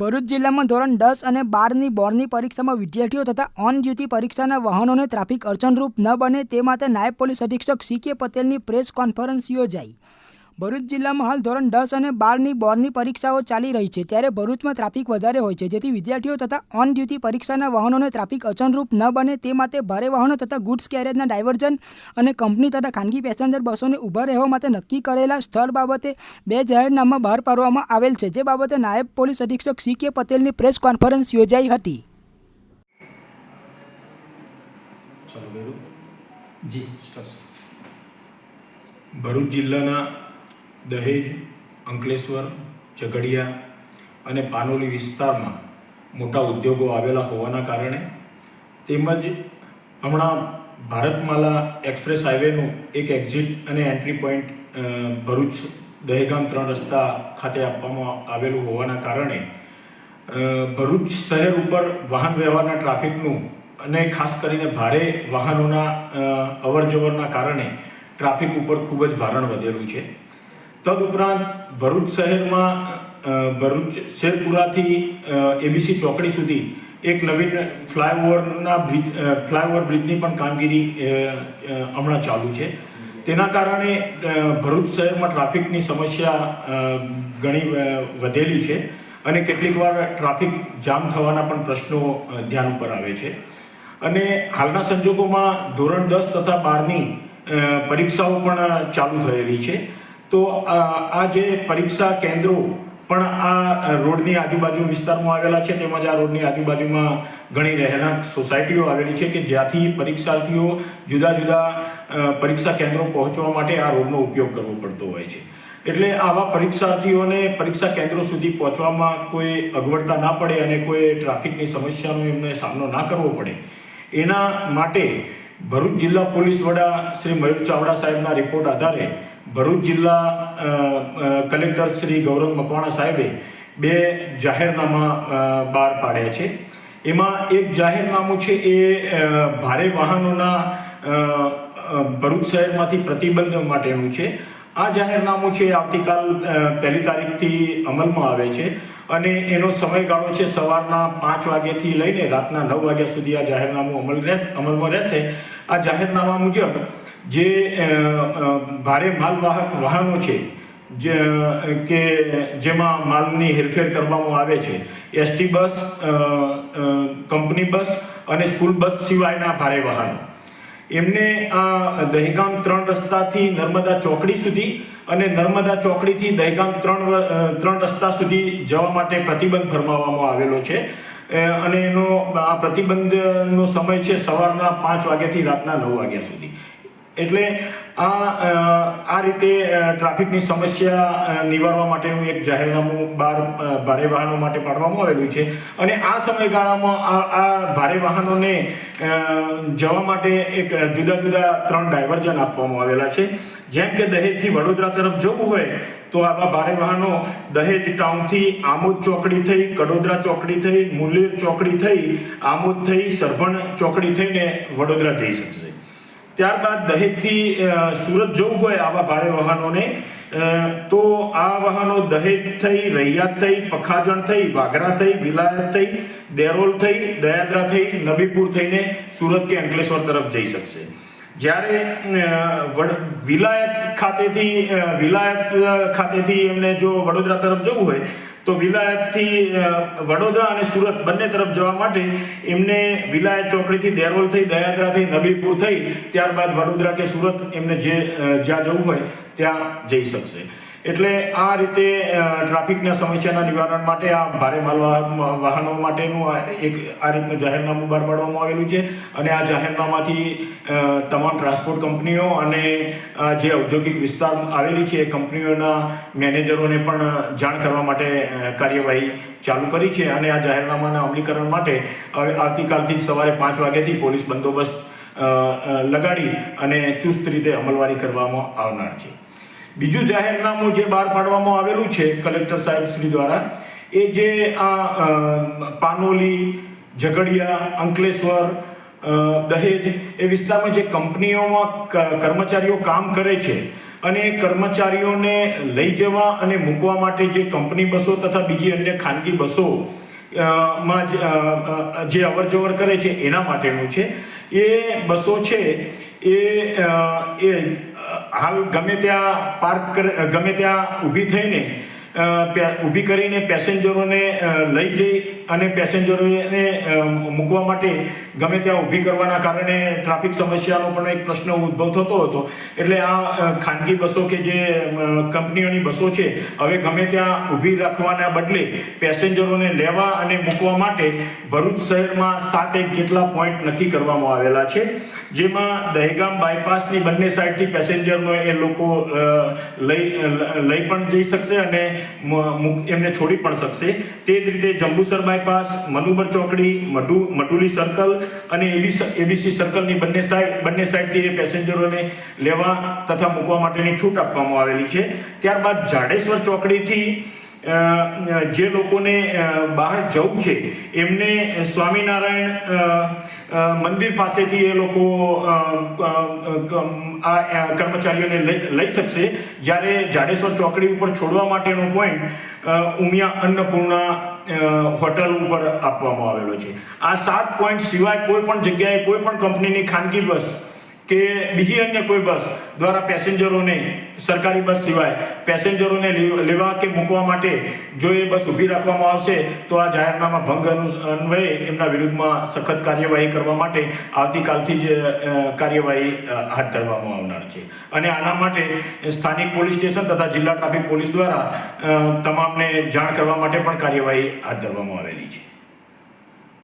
ભરૂચ જિલ્લામાં ધોરણ દસ અને બારની બોર્ડની પરીક્ષામાં વિદ્યાર્થીઓ તથા ઓન ડ્યુટી પરીક્ષાના વાહનોને ટ્રાફિક અડચણરૂપ ન બને તે માટે નાયબ પોલીસ અધિક્ષક સી કે પટેલની પ્રેસ કોન્ફરન્સ યોજાઈ. ભરૂચ જિલ્લામાં હાલ ધોરણ દસ અને બારની બોર્ડની પરીક્ષાઓ ચાલી રહી છે. ત્યારે ભરૂચમાં ટ્રાફિક વધારે હોય છે. જેથી વિદ્યાર્થીઓ તથા ઓન ડ્યુટી પરીક્ષાના વાહનોને ટ્રાફિક અચનરૂપ ન બને તે માટે ભારે વાહનો તથા ગુડ્સ કેરેજના ડાયવર્ઝન અને કંપની તથા ખાનગી પેસેન્જર બસોને ઊભા રહેવા માટે નક્કી કરેલા સ્થળ બાબતે બે જાહેરનામા બહાર પાડવામાં આવેલ છે. જે બાબતે નાયબ પોલીસ અધિક્ષક સી કે પટેલની પ્રેસ કોન્ફરન્સ યોજાઈ હતી. ભરૂચ જિલ્લાના દહેજ, અંકલેશ્વર, ઝઘડિયા અને પાનોલી વિસ્તારમાં મોટા ઉદ્યોગો આવેલા હોવાના કારણે તેમજ હમણાં ભારતમાલા એક્સપ્રેસ હાઈવેનું એક એક્ઝિટ અને એન્ટ્રી પોઈન્ટ ભરૂચ દહેગામ ત્રણ રસ્તા ખાતે આપવામાં આવેલું હોવાના કારણે ભરૂચ શહેર ઉપર વાહન વ્યવહારના ટ્રાફિકનું અને ખાસ કરીને ભારે વાહનોના અવરજવરના કારણે ટ્રાફિક ઉપર ખૂબ જ ભારણ વધેલું છે. તદુપરાંત ભરૂચ શહેરમાં ભરૂચ શેરપુરાથી એબીસી ચોકડી સુધી એક નવીન ફ્લાયઓવરના બ્રિજ ફ્લાયઓવર બ્રિજની પણ કામગીરી હમણાં ચાલુ છે. તેના કારણે ભરૂચ શહેરમાં ટ્રાફિકની સમસ્યા ઘણી વધેલી છે અને કેટલીકવાર ટ્રાફિક જામ થવાના પણ પ્રશ્નો ધ્યાન ઉપર આવે છે. અને હાલના સંજોગોમાં ધોરણ દસ તથા બારની પરીક્ષાઓ પણ ચાલુ થયેલી છે. તો આ જે પરીક્ષા કેન્દ્રો પણ આ રોડની આજુબાજુ વિસ્તારમાં આવેલા છે તેમજ આ રોડની આજુબાજુમાં ઘણી રહેણાંક સોસાયટીઓ આવેલી છે કે જ્યાંથી પરીક્ષાર્થીઓ જુદા જુદા પરીક્ષા કેન્દ્રો પહોંચવા માટે આ રોડનો ઉપયોગ કરવો પડતો હોય છે. એટલે આવા પરીક્ષાર્થીઓને પરીક્ષા કેન્દ્રો સુધી પહોંચવામાં કોઈ અગવડતા ના પડે અને કોઈ ટ્રાફિકની સમસ્યાનો એમને સામનો ના કરવો પડે. એના માટે ભરૂચ જિલ્લા પોલીસ વડા શ્રી મયુર ચાવડા સાહેબના રિપોર્ટ આધારે ભરૂચ જિલ્લા કલેક્ટર શ્રી ગૌરવ મકવાણા સાહેબે બે જાહેરનામા બહાર પાડ્યા છે. એમાં એક જાહેરનામું છે એ ભારે વાહનોના ભરૂચ શહેરમાંથી પ્રતિબંધ માટેનું છે. આ જાહેરનામું છે આવતીકાલ પહેલી તારીખથી અમલમાં આવે છે અને એનો સમયગાળો છે સવારના પાંચ વાગ્યાથી લઈને રાતના નવ વાગ્યા સુધી આ જાહેરનામું અમલ રહેશે, અમલમાં રહેશે. આ જાહેરનામા મુજબ જે ભારે માલવાહક વાહનો છે, જે કે જેમાં માલની હેરફેર કરવામાં આવે છે. એસટી બસ કંપની બસ અને સ્કૂલ બસ સિવાયના ભારે વાહનો. એમને આ દહેગામ ત્રણ રસ્તાથી નર્મદા ચોકડી સુધી અને નર્મદા ચોકડીથી દહેગામ ત્રણ ત્રણ રસ્તા સુધી જવા માટે પ્રતિબંધ ફરમાવવામાં આવેલો છે. અને એનો, આ પ્રતિબંધનો સમય છે સવારના પાંચ વાગ્યાથી રાતના નવ વાગ્યા સુધી. એટલે આ આ રીતે ટ્રાફિકની સમસ્યા નિવારવા માટેનું એક જાહેરનામું બાર ભારે વાહનો માટે પાડવામાં આવેલું છે. અને આ સમયગાળામાં આ આ ભારે વાહનોને જવા માટે એક જુદા જુદા ત્રણ ડાયવર્ઝન આપવામાં આવેલા છે. જેમ કે દહેજથી વડોદરા તરફ જવું હોય, તો આવા ભારે વાહનો દહેજ ટાઉનથી આમોદ ચોકડી થઈ, કડોદરા ચોકડી થઈ, મુલેર ચોકડી થઈ, આમોદ થઈ, સરભણ ચોકડી થઈને વડોદરા જઈ શકશે. ત્યારબાદ દહેજથી સુરત જવું હોય આવા ભારે વાહનોને તો આ વાહનો દહેજ થઈ, રૈયાત થઈ, પખાજણ થઈ, વાઘરા થઈ, વિલાયત થઈ, દેરોલ થઈ, દયાદ્રા થઈ, નબીપુર થઈને સુરત કે અંકલેશ્વર તરફ જઈ શકશે. જ્યારે વિલાયત ખાતેથી વિલાયત ખાતેથી એમને જો વડોદરા તરફ જવું હોય તો વિલાયતથી વડોદરા અને સુરત બંને તરફ જવા માટે એમને વિલાયત ચોકડીથી દેરોલ થઈ દયાદરા થઈ, નબીપુર થઈ, ત્યારબાદ વડોદરા કે સુરત એમને જે જ્યાં જવું હોય ત્યાં જઈ શકશે. એટલે આ રીતે ટ્રાફિકના સમસ્યાના નિવારણ માટે આ ભારે માલવાહક વાહનો માટેનું એક, આ રીતનું જાહેરનામું બહાર પાડવામાં આવેલું છે. અને આ જાહેરનામાથી તમામ ટ્રાન્સપોર્ટ કંપનીઓ અને જે ઔદ્યોગિક વિસ્તાર આવેલી છે એ કંપનીઓના મેનેજરોને પણ જાણ કરવા માટે કાર્યવાહી ચાલુ કરી છે. અને આ જાહેરનામાના અમલીકરણ માટે આવતીકાલથી જ સવારે પાંચ વાગ્યાથી પોલીસ બંદોબસ્ત લગાડી અને ચુસ્ત રીતે અમલવારી કરવામાં આવનાર છે. બીજું જાહેરનામું જે બહાર પાડવામાં આવેલું છે કલેક્ટર સાહેબ શ્રી દ્વારા એ જે આ પાનોલી ઝઘડિયા અંકલેશ્વર દહેજ એ વિસ્તારમાં જે કંપનીઓમાં કર્મચારીઓ કામ કરે છે અને કર્મચારીઓને લઈ જવા અને મૂકવા માટે જે કંપની બસો તથા બીજી અન્ય ખાનગી બસો માં જ, અવર જવર કરે છે એના માટેનું છે. એ બસો છે એ હાલ ગમે ત્યાં પાર્ક ગમે ત્યાં ઊભી થઈને ઊભી કરીને પેસેન્જરોને લઈ જઈ અને પેસેન્જરોને મૂકવા માટે ગમે ત્યાં ઊભી કરવાના કારણે ટ્રાફિક સમસ્યાનો પણ એક પ્રશ્ન ઉદ્ભવ થતો હતો. એટલે આ ખાનગી બસો કે જે કંપનીઓની બસો છે, હવે ગમે ત્યાં ઊભી રાખવાના બદલે પેસેન્જરોને લેવા અને મૂકવા માટે ભરૂચ શહેરમાં સાત એક જેટલા પોઈન્ટ નક્કી કરવામાં આવેલા છે. જેમાં દહેગામ બાયપાસની બંને સાઈડથી પેસેન્જરનો એ લોકો લઈ લઈ પણ જઈ શકશે અને એમને છોડી પણ શકશે. તે જ રીતે જંબુસર બાયપાસ, મનુબર ચોકડી મટુ મટુલી સર્કલ અને એબીસી સર્કલની બંને સાઈડ બંને સાઈડથી એ પેસેન્જરોને લેવા તથા મૂકવા માટેની છૂટ આપવામાં આવેલી છે. ત્યારબાદ જાડેશ્વર ચોકડીથી જે લોકોને બહાર જવું છે, એમને સ્વામિનારાયણ મંદિર પાસેથી એ લોકો આ કર્મચારીઓને લઈ શકશે. જ્યારે જાડેશ્વર ચોકડી ઉપર છોડવા માટેનો પોઈન્ટ ઉમિયા અન્નપૂર્ણા હોટલ ઉપર આપવામાં આવેલો છે. આ સાત પોઈન્ટ સિવાય કોઈ પણ જગ્યાએ કોઈ પણ કંપનીની ખાનગી બસ કે બીજી અન્ય કોઈ બસ દ્વારા પેસેન્જરોને સરકારી બસ સિવાય પેસેન્જરોને લેવા કે મૂકવા માટે જો એ બસ ઊભી રાખવામાં આવશે, તો આ જાહેરનામા ભંગ અનુ- અન્વયે એમના વિરુદ્ધમાં સખત કાર્યવાહી કરવા માટે આવતીકાલથી જ કાર્યવાહી હાથ ધરવામાં આવનાર છે. અને આના માટે સ્થાનિક પોલીસ સ્ટેશન તથા જિલ્લા ટ્રાફિક પોલીસ દ્વારા તમામને જાણ કરવા માટે પણ કાર્યવાહી હાથ ધરવામાં આવેલી છે.